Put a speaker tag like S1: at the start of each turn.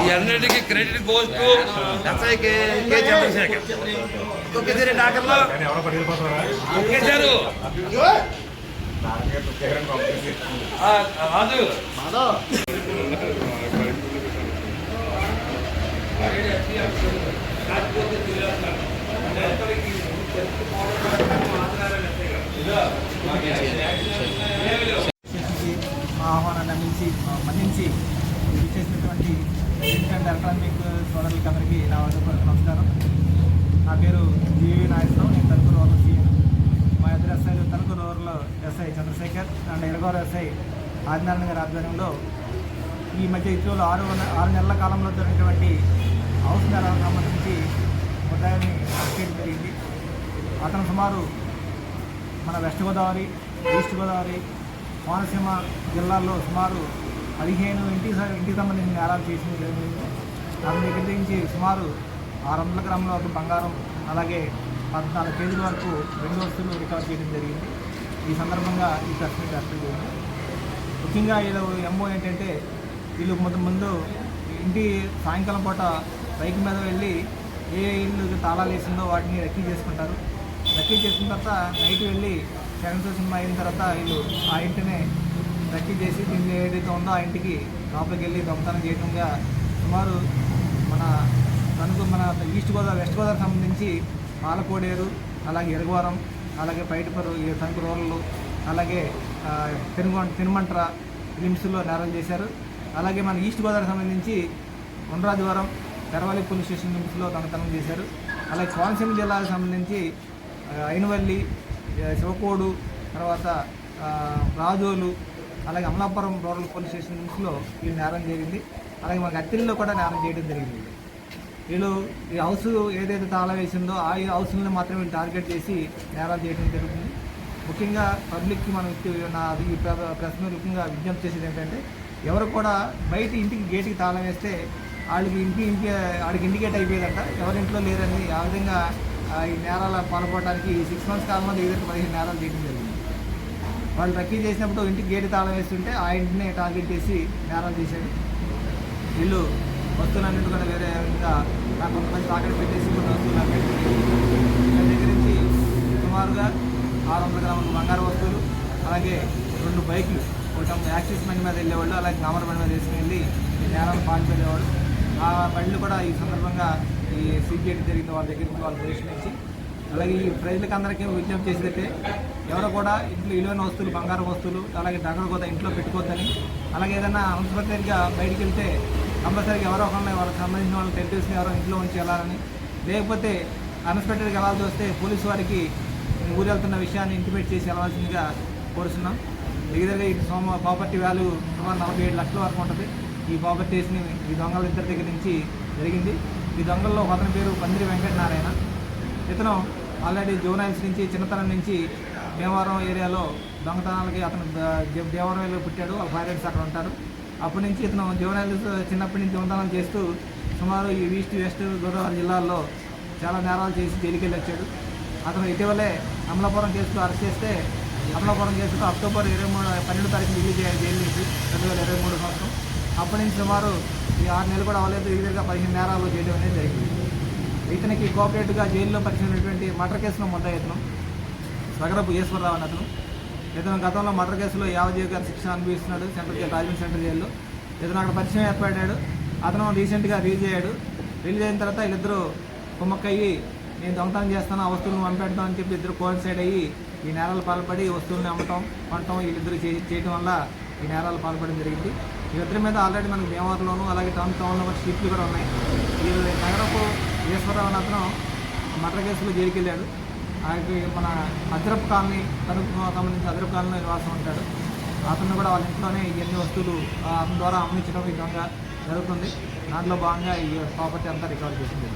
S1: ఈ అన్నిటికీ credit goes to SI K K Chandrashekar తొక్కేసారు డాక్టర్లు తొక్కేశారు ఆ, రాజు
S2: చేసి మా ఆహ్వానాన్ని అందించి మన్నించి చేసినటువంటి ప్రింట్ అండ్ ఎలక్ట్రానిక్ సోదరులకి అందరికీ నా వద్ద నమస్కారం. నా పేరు జీవి నాయకరావు నేను తణుకు రోడ్ల సీఎం. మా ఇద్దరు ఎస్ఐలు తణుకు రోడ్లో SI Chandrasekhar and Eragora SI Adinarayana గారి ఆధ్వర్యంలో ఈ మధ్య ఇటీవల ఆరు ఆరు నెలల కాలంలో జరిగినటువంటి హౌస్ నేరాలకు సంబంధించి ఉదయాన్ని అప్డేట్ జరిగింది. అతను సుమారు మన వెస్ట్ గోదావరి ఈస్ట్ గోదావరి కోనసీమ జిల్లాల్లో సుమారు పదిహేను ఇంటికి ఇంటికి సంబంధించిన నేరాలు చేసిన జరిగింది. అతని దగ్గర నుంచి సుమారు ఆరు వందల గ్రాముల వరకు బంగారం అలాగే పద్నాలుగు కేజీల వరకు రెండు వస్తువులు రికవర్ చేయడం జరిగింది. ఈ సందర్భంగా ఈ ప్రెస్ మీట్ ఏర్పాటు చేయండి ముఖ్యంగా వీళ్ళు ఎంఓ ఏంటంటే వీళ్ళు ముందు ముందు ఇంటి సాయంకాలం పూట బైక్ మీద వెళ్ళి ఏ ఇల్లు తాళాలు వేసిందో వాటిని రెక్కీ చేసుకుంటారు. రెక్కీ చేసిన తర్వాత నైట్ వెళ్ళి సెకండ్ షో సినిమా అయిన తర్వాత వీళ్ళు ఆ ఇంటిని రెక్కీ చేసి దీన్ని ఏదైతే ఉందో ఆ ఇంటికి లోపలికి వెళ్ళి దొంగతనం చేయడంగా సుమారు మన తణుకు మన ఈస్ట్ గోదావరి వెస్ట్ గోదావరి సంబంధించి పాలకోడేరు అలాగే ఎరగవరం అలాగే బయటపరు ఈ తణుకు రోడ్లు అలాగే ఆ, తిరుగు తిరుమంట్ర లిమ్స్లో నేరం చేశారు. అలాగే మన ఈస్ట్ గోదావరి సంబంధించి ఉండ్రాజవరం తెరవల్లి పోలీస్ స్టేషన్ లిమ్స్లో దొంగతనం చేశారు. అలాగే కోనసీమ జిల్లాకు సంబంధించి అయినవల్లి శివకోడు తర్వాత రాజోలు అలాగే అమలాపురం రూరల్ పోలీస్ స్టేషన్ లిమ్స్లో ఈ నేరం జరిగింది. అలాగే మనకి అత్తిల్లో కూడా నేరం చేయడం జరిగింది. వీళ్ళు ఈ హౌస్ ఏదైతే తాళం వేసిందో ఆ హౌస్ని మాత్రమే వీళ్ళు టార్గెట్ చేసి నేరాలు చేయడం జరుగుతుంది. ముఖ్యంగా పబ్లిక్కి మనం ఇచ్చే- నా ఈ ముఖ్యంగా విజ్ఞప్తి చేసేది ఏంటంటే ఎవరు కూడా బయట ఇంటికి గేట్కి తాళం వేస్తే వాళ్ళకి ఇంటి ఇంటి వాడికి ఇండికేట్ అయిపోయేదంట. ఎవరి ఇంట్లో లేరని ఆ విధంగా ఆ, ఈ నేరాల పాల్పడడానికి ఈ సిక్స్ మంత్స్ కాలంలో దగ్గర పదిహేను నేరాలు చేయడం జరిగింది. వాళ్ళు రక్కీ చేసినప్పుడు ఇంటికి గేటు తాళం వేస్తుంటే ఆ ఇంటిని టార్గెట్ చేసి నేరాలు చేశాడు. వీళ్ళు వస్తువులన్నింటి కూడా వేరే విధంగా నాకు కొంతమంది తాకట్టు పెట్టేసి కొన్ని వస్తువులు అమ్మేసి వీళ్ళ దగ్గర నుంచి సుమారుగా ఆరు వందల గ్రాముల బంగారు వస్తువులు అలాగే రెండు బైకులు. ఒకటి యాక్సిస్ బండి మీద వెళ్ళేవాళ్ళు అలాగే కామర్ బండి మీద వేసుకుని వెళ్ళి నేరాలు పాల్పడేవాడు ఆ బండ్లు కూడా ఈ సందర్భంగా ఈ సీపీఎట్ జరిగిన వాళ్ళ దగ్గరికి వాళ్ళు వాళ్ళ పొజిషన్ నుంచి అలాగే ఈ ప్రజలకు అందరికీ విజ్ఞప్తి చేసేదైతే ఎవరు కూడా ఇంట్లో విలువైన వస్తువులు బంగారు వస్తువులు అలాగే డగలు కూడా ఇంట్లో పెట్టుకోవద్దని అలాగే ఏదైనా అన్స్పెక్టెడ్గా బయటికి వెళ్తే కంపల్సరీగా ఎవరో ఒకరిని వాళ్ళకి సంబంధించిన వాళ్ళని టెరిటరీస్ని ఎవరో ఇంట్లో ఉంచి వెళ్ళాలని లేకపోతే అన్స్పెక్టెడ్గా వెళ్ళాల్సి వస్తే పోలీసు వారికి ఊరు వెళ్తున్న విషయాన్ని ఇంటిమేట్ చేసి వెళ్ళాల్సిందిగా కోరుతున్నాం దగ్గర ఈ సోమ ప్రాపర్టీ వాల్యూ సుమారు నలభై ఏడు లక్షల వరకు ఉంటుంది. ఈ ప్రాపర్టీస్ని ఈ దొంగల ఇద్దరి దగ్గర నుంచి జరిగింది. ఈ దొంగల్లో ఒక అతని పేరు పందిరి వెంకటనారాయణ. ఇతను ఆల్రెడీ జోనైల్స్ నుంచి చిన్నతనం నుంచి భీమవరం ఏరియాలో దొంగతనాలకి అతను దేవరం ఏరియాలో పుట్టాడు. వాళ్ళ పేరెంట్స్ అక్కడ ఉంటారు. అప్పటి నుంచి ఇతను జోనైల్స్ చిన్నప్పటి నుంచి దొంగతనాలు చేస్తూ సుమారు ఈ ఈస్ట్ వెస్ట్ గోదావరి జిల్లాల్లో చాలా నేరాలు చేసి జైలుకి వచ్చాడు. అతను ఇటీవలే అమలాపురం కేసులో అరెస్ట్ చేస్తే అమలాపురం కేసులో అక్టోబర్ ఇరవై మూడు పన్నెండు తారీఖు రిలీజ్ అయ్యాడు జైలు నుంచి. రెండు వేల ఇరవై మూడు సంవత్సరం. అప్పటి నుంచి సుమారు ఈ ఆరు నెలలు కూడా అవ్వలేదు. దగ్గరగా పదిహేను నేరాలు చేయడం అనేది జరిగింది. ఇతనికి కోఆపరేటివ్గా జైల్లో పరిచినటువంటి మర్డర్ కేసులో ముద్దాయి ఇతను సగరపు ఈశ్వరరావు అని అతను. ఇతను గతంలో మర్డర్ కేసులో యావజీవి గారి శిక్షణ అనుభవిస్తున్నాడు. సెంట్రల్ జైలు రాజమండ్రి సెంట్రల్ జైల్లో. ఇతను అక్కడ పరిచయం ఏర్పడ్డాడు. అతను రీసెంట్గా రిలీజ్ అయ్యాడు. రిలీజ్ అయిన తర్వాత వీళ్ళిద్దరూ కుమ్మక్కయ్యి నేను దొంగతనం చేస్తాను ఆ వస్తువులను పంపెడతాను అని చెప్పి ఇద్దరు కోయిన్సైడ్ అయ్యి ఈ నేరాలు పాల్పడి వస్తువుల్ని అమ్మటం కొనటం వీళ్ళిద్దరు చే చేయటం వల్ల ఈ నేరాలు పాల్పడడం జరిగింది. వీళ్ళిద్దరి మీద ఆల్రెడీ మనకి భీమవరంలోను అలాగే టౌన్ టౌన్లో కూడా షీట్లు కూడా ఉన్నాయి. ఈ నగరపు ఈశ్వరరావు అనే అతను మర్డర్ కేసులో జైలుకి వెళ్ళాడు ఆయనకి మన అద్రపు కాలనీ తరపు సంబంధించి అద్రపు కాలనీలో నివాసం ఉంటాడు. అతను కూడా వాళ్ళ ఇంట్లోనే ఇవన్నీ వస్తువులు అతని ద్వారా అమ్మించడం ఈ విధంగా జరుగుతుంది. దాంట్లో భాగంగా ఈ ప్రాపర్టీ అంతా రికవర్ చేసింది.